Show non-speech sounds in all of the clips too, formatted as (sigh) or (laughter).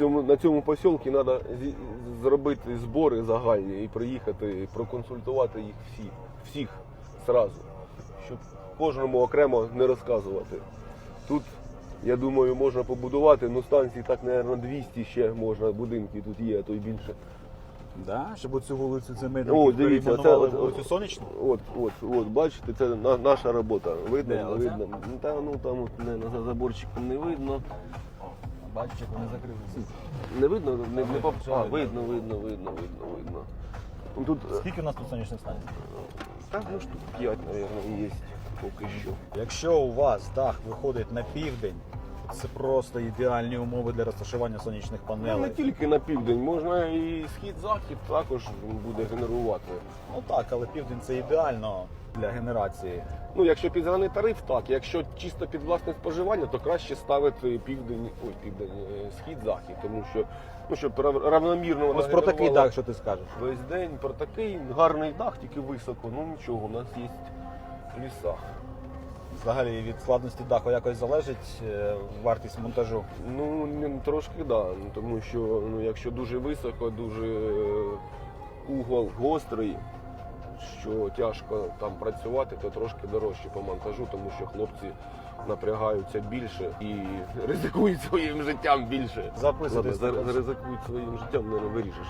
цьому, на цьому посілку треба зробити збори загальні і приїхати, і проконсультувати їх всіх, всіх зразу, щоб кожному окремо не розказувати. Тут, я думаю, можна побудувати, ну станцій так, мабуть, 200 ще можна, будинки тут є, а то й більше. Да? Щоб цю вулицю ми О, дивіться, це от- вулицю Сонячну. От, от, от, бачите, це на, наша робота. Видно, Де, не видно. Та ну там от, не, за заборчиком не видно. Бачиш, як вони закрилися. Не видно, не, не поп... А, видно? видно, видно, видно, видно. Ну, Тут е, Скільки у нас тут сонячних станцій? так, ну, штук 5, мабуть, є поки що. Якщо у вас дах виходить на південь, це просто ідеальні умови для розташування сонячних Ну, не панелей. тільки на південь, можна і схід-захід також буде генерувати. Ну так, але південь це ідеально для генерації. Ну, якщо під зелений тариф, так. Якщо чисто під власне споживання, то краще ставити південь, ой, південь, е, схід-захід, тому що ну, щоб равномірно вона Ось про такий дах, що ти скажеш. Весь день про такий гарний дах, тільки високо. Ну нічого, у нас є ліса. Взагалі від складності даху якось залежить е, вартість монтажу. Ну, трошки да. ну, Тому що ну, якщо дуже високо, дуже е, угол гострий, що тяжко там працювати, то трошки дорожче по монтажу, тому що хлопці напрягаються більше і (laughs) ризикують своїм життям більше. Записуйтесь. За- своїм життям, не вирішиш.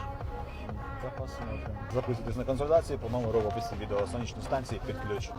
Записуйтесь на консультації по номеру в описі відео сонячної станції під ключ.